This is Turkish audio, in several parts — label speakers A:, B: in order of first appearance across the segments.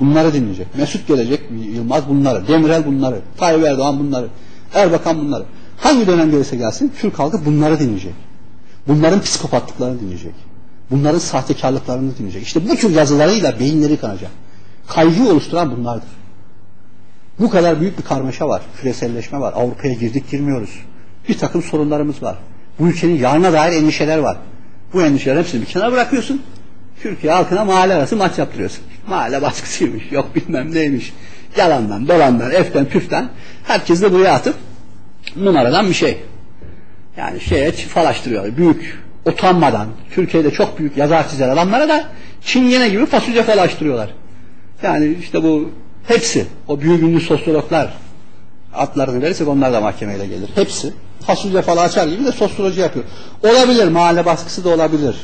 A: Bunları dinleyecek. Mesut gelecek, Yılmaz bunları, Demirel bunları, Tayyip Erdoğan bunları, Erbakan bunları. Hangi dönem gelirse gelsin Türk halkı bunları dinleyecek. Bunların psikopatlıklarını dinleyecek. Bunların sahtekarlıklarını dinleyecek. İşte bu tür yazılarıyla beyinleri kanacak. Kaygıyı oluşturan bunlardır. Bu kadar büyük bir karmaşa var. Küreselleşme var. Avrupa'ya girdik girmiyoruz. Bir takım sorunlarımız var. Bu ülkenin yarına dair endişeler var. Bu endişeler hepsini bir kenara bırakıyorsun. Türkiye halkına mahalle arası maç yaptırıyorsun. Mahalle baskısıymış, yok bilmem neymiş. Yalandan, dolandan, eften, püften herkes de buraya atıp numaradan bir şey. Yani şeye falaştırıyor. Büyük, utanmadan, Türkiye'de çok büyük yazar çizer adamlara da çingene gibi fasulye falaştırıyorlar. Yani işte bu hepsi, o büyük ünlü sosyologlar adlarını verirsek onlar da mahkemeyle gelir. Hepsi fasulye falan açar gibi de sosyoloji yapıyor. Olabilir, mahalle baskısı da olabilir.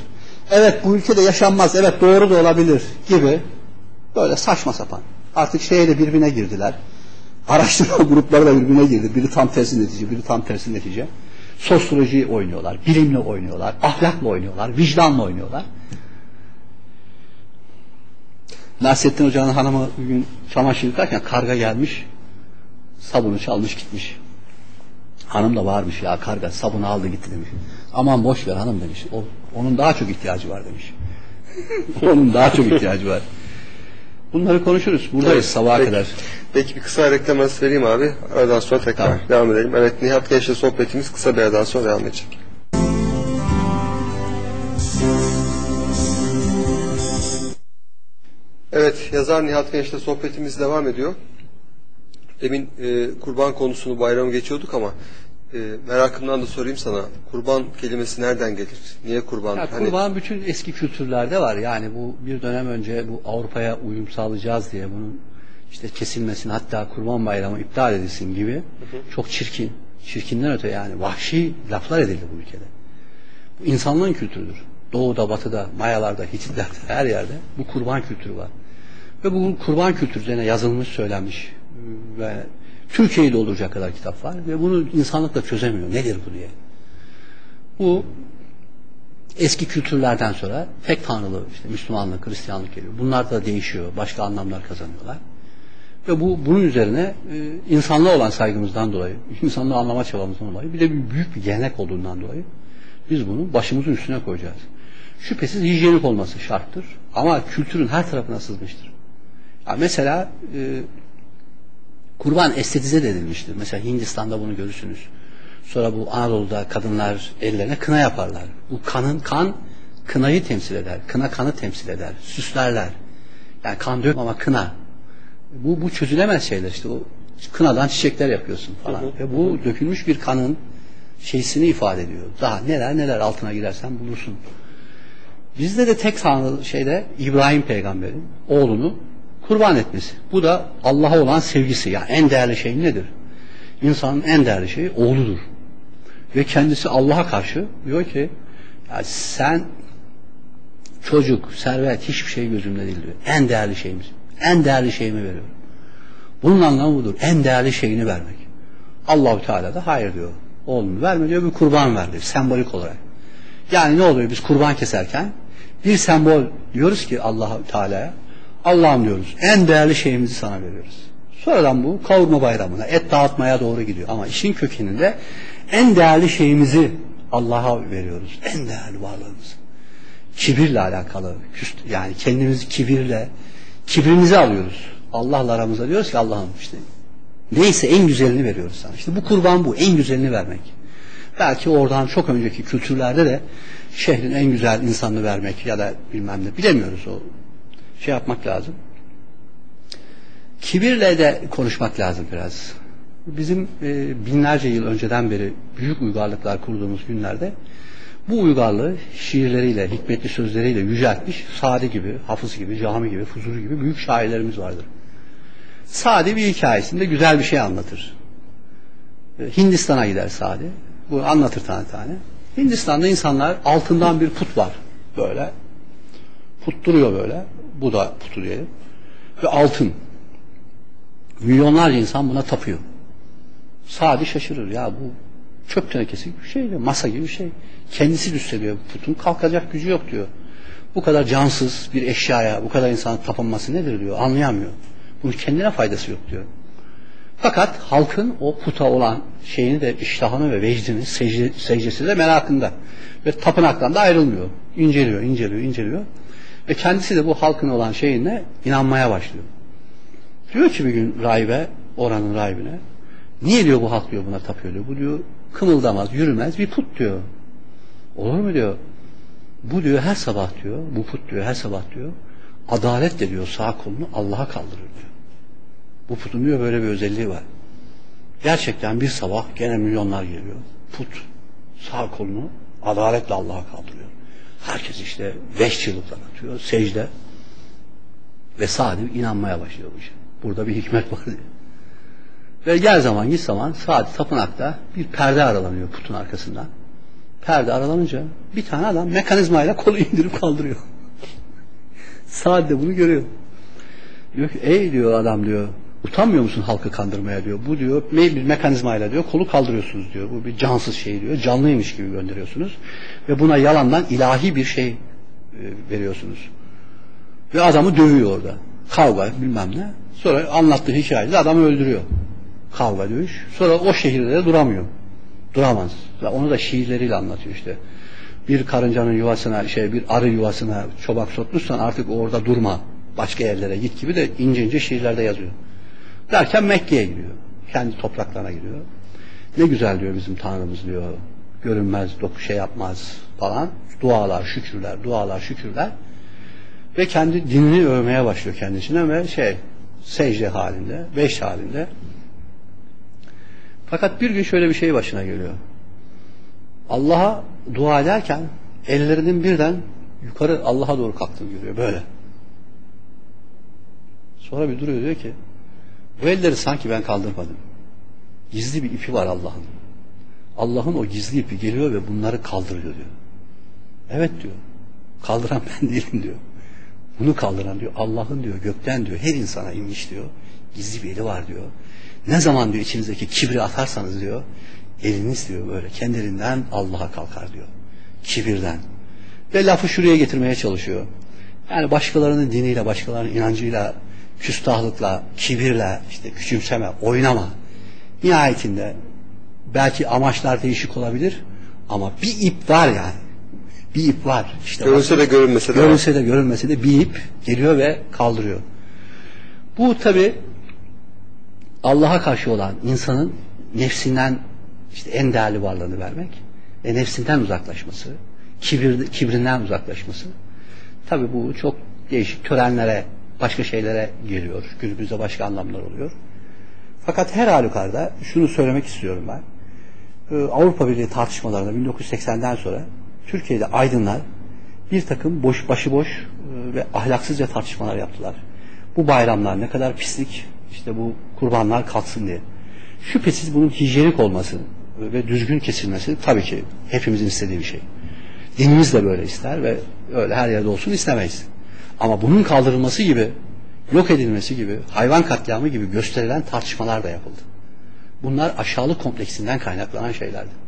A: Evet bu ülkede yaşanmaz, evet doğru da olabilir gibi böyle saçma sapan. Artık şeye de birbirine girdiler. Araştırma grupları da birbirine girdi. Biri tam tersi netice, biri tam tersi netice. Sosyoloji oynuyorlar, bilimle oynuyorlar, ahlakla oynuyorlar, vicdanla oynuyorlar. Nasrettin Hoca'nın hanımı bugün çamaşır yıkarken karga gelmiş, sabunu çalmış gitmiş. Hanım da varmış ya karga sabunu aldı gitti demiş. Aman boş ver hanım demiş. O, onun daha çok ihtiyacı var demiş. onun daha çok ihtiyacı var. Bunları konuşuruz. Buradayız evet, sabaha
B: peki,
A: kadar.
B: Peki bir kısa reklam arası vereyim abi. Aradan sonra tekrar tamam. devam edelim. Evet Nihat Genç'le sohbetimiz kısa bir aradan sonra devam edecek. Evet yazar Nihat Genç'le sohbetimiz devam ediyor. Demin e, kurban konusunu bayramı geçiyorduk ama e, merakımdan da sorayım sana. Kurban kelimesi nereden gelir? Niye kurban?
A: Ya,
B: hani...
A: Kurban bütün eski kültürlerde var. Yani bu bir dönem önce bu Avrupa'ya uyum sağlayacağız diye bunun işte kesilmesin hatta kurban bayramı iptal edilsin gibi hı hı. çok çirkin. Çirkinden öte yani vahşi laflar edildi bu ülkede. Bu insanlığın kültürüdür. Doğuda, batıda, Mayalarda, Hititlerde her yerde bu kurban kültürü var. Ve bu kurban kültürü üzerine yazılmış, söylenmiş ve Türkiye'yi dolduracak kadar kitap var ve bunu insanlık da çözemiyor. Nedir bu diye. Bu eski kültürlerden sonra tek tanrılı işte Müslümanlık, Hristiyanlık geliyor. Bunlar da değişiyor. Başka anlamlar kazanıyorlar. Ve bu bunun üzerine e, insanlığa olan saygımızdan dolayı, insanlığı anlama çabamızdan dolayı bir de bir büyük bir gelenek olduğundan dolayı biz bunu başımızın üstüne koyacağız. Şüphesiz hijyenik olması şarttır. Ama kültürün her tarafına sızmıştır. Ya mesela e, kurban estetize de edilmiştir. Mesela Hindistan'da bunu görürsünüz. Sonra bu Anadolu'da kadınlar ellerine kına yaparlar. Bu kanın kan kınayı temsil eder. Kına kanı temsil eder. Süslerler. Yani kan dök ama kına. Bu, bu çözülemez şeyler işte. O kınadan çiçekler yapıyorsun falan. Ve bu dökülmüş bir kanın şeysini ifade ediyor. Daha neler neler altına girersen bulursun. Bizde de tek tanrı şeyde İbrahim peygamberin oğlunu kurban etmesi. Bu da Allah'a olan sevgisi. Yani en değerli şey nedir? İnsanın en değerli şeyi oğludur. Ve kendisi Allah'a karşı diyor ki sen çocuk, servet hiçbir şey gözümde değil diyor. En değerli şeyimiz. En değerli şeyimi veriyorum. Bunun anlamı budur. En değerli şeyini vermek. Allahu Teala da hayır diyor. Oğlunu verme diyor bir kurban ver diyor. Sembolik olarak. Yani ne oluyor biz kurban keserken bir sembol diyoruz ki allah Teala'ya Allah'ım diyoruz. En değerli şeyimizi sana veriyoruz. Sonradan bu kavurma bayramına, et dağıtmaya doğru gidiyor. Ama işin kökeninde en değerli şeyimizi Allah'a veriyoruz. En değerli varlığımız. Kibirle alakalı. Yani kendimizi kibirle, kibrimizi alıyoruz. Allah'la aramızda diyoruz ki Allah'ım işte neyse en güzelini veriyoruz sana. İşte bu kurban bu. En güzelini vermek. Belki oradan çok önceki kültürlerde de şehrin en güzel insanını vermek ya da bilmem ne bilemiyoruz o şey yapmak lazım. Kibirle de konuşmak lazım biraz. Bizim e, binlerce yıl önceden beri büyük uygarlıklar kurduğumuz günlerde bu uygarlığı şiirleriyle, hikmetli sözleriyle yüceltmiş Sadi gibi, Hafız gibi, Cami gibi, Fuzuli gibi büyük şairlerimiz vardır. Sadi bir hikayesinde güzel bir şey anlatır. E, Hindistan'a gider Sadi. Bu anlatır tane tane. Hindistan'da insanlar altından bir put var böyle. Put duruyor böyle. Bu da putu diyelim. Ve altın. Milyonlarca insan buna tapıyor. Sadi şaşırır. Ya bu çöp tenekesi gibi bir şey. Masa gibi bir şey. Kendisi düşseliyor putun. Kalkacak gücü yok diyor. Bu kadar cansız bir eşyaya bu kadar insan tapınması nedir diyor. Anlayamıyor. Bunun kendine faydası yok diyor. Fakat halkın o puta olan şeyini de iştahını ve vecdini, secde, secdesi de merakında. Ve tapınaktan da ayrılmıyor. İnceliyor, inceliyor, inceliyor. Ve kendisi de bu halkın olan şeyine inanmaya başlıyor. Diyor ki bir gün rahibe, oranın rahibine, niye diyor bu halk diyor buna tapıyor diyor. Bu diyor kımıldamaz, yürümez bir put diyor. Olur mu diyor. Bu diyor her sabah diyor, bu put diyor her sabah diyor, adaletle diyor sağ kolunu Allah'a kaldırır diyor. Bu putun diyor böyle bir özelliği var. Gerçekten bir sabah gene milyonlar geliyor. Put sağ kolunu adaletle Allah'a kaldırıyor. Herkes işte beş çığlıklar atıyor, secde ve sadece inanmaya başlıyor bu işe. Burada bir hikmet var diye. Ve gel zaman git zaman saat tapınakta bir perde aralanıyor putun arkasından. Perde aralanınca bir tane adam mekanizmayla kolu indirip kaldırıyor. Saat de bunu görüyor. Diyor ki ey diyor adam diyor utanmıyor musun halkı kandırmaya diyor. Bu diyor bir mekanizmayla diyor kolu kaldırıyorsunuz diyor. Bu bir cansız şey diyor. Canlıymış gibi gönderiyorsunuz. Ve buna yalandan ilahi bir şey e, veriyorsunuz. Ve adamı dövüyor orada. Kavga bilmem ne. Sonra anlattığı hikayede adamı öldürüyor. Kavga dövüş. Sonra o şehirde de duramıyor. Duramaz. Onu da şiirleriyle anlatıyor işte. Bir karıncanın yuvasına şey bir arı yuvasına çobak sokmuşsan artık orada durma. Başka yerlere git gibi de ince ince şiirlerde yazıyor. Derken Mekke'ye gidiyor. Kendi topraklarına gidiyor. Ne güzel diyor bizim Tanrımız diyor. Görünmez, doku şey yapmaz falan. Dualar, şükürler, dualar, şükürler. Ve kendi dinini övmeye başlıyor kendisine ve şey secde halinde, beş halinde. Fakat bir gün şöyle bir şey başına geliyor. Allah'a dua ederken ellerinin birden yukarı Allah'a doğru kalktığını görüyor böyle. Sonra bir duruyor diyor ki bu elleri sanki ben kaldırmadım. Gizli bir ipi var Allah'ın. Allah'ın o gizli ipi geliyor ve bunları kaldırıyor diyor. Evet diyor. Kaldıran ben değilim diyor. Bunu kaldıran diyor Allah'ın diyor gökten diyor her insana inmiş diyor. Gizli bir eli var diyor. Ne zaman diyor içinizdeki kibri atarsanız diyor eliniz diyor böyle kendiliğinden Allah'a kalkar diyor. Kibirden. Ve lafı şuraya getirmeye çalışıyor. Yani başkalarının diniyle, başkalarının inancıyla, küstahlıkla, kibirle, işte küçümseme, oynama. Nihayetinde belki amaçlar değişik olabilir ama bir ip var yani. Bir ip var. İşte
B: Görünse de görünmese de
A: görünse de görünmese de bir ip geliyor ve kaldırıyor. Bu tabi Allah'a karşı olan insanın nefsinden işte en değerli varlığını vermek ve nefsinden uzaklaşması, kibir, kibrinden uzaklaşması. Tabi bu çok değişik törenlere, başka şeylere geliyor. Günümüzde başka anlamlar oluyor. Fakat her halükarda şunu söylemek istiyorum ben. Ee, Avrupa Birliği tartışmalarında 1980'den sonra Türkiye'de aydınlar bir takım boş başıboş e, ve ahlaksızca tartışmalar yaptılar. Bu bayramlar ne kadar pislik, işte bu kurbanlar kalksın diye. Şüphesiz bunun hijyenik olması ve düzgün kesilmesi tabii ki hepimizin istediği bir şey. Dinimiz de böyle ister ve öyle her yerde olsun istemeyiz. Ama bunun kaldırılması gibi, yok edilmesi gibi, hayvan katliamı gibi gösterilen tartışmalar da yapıldı. Bunlar aşağılık kompleksinden kaynaklanan şeylerdi.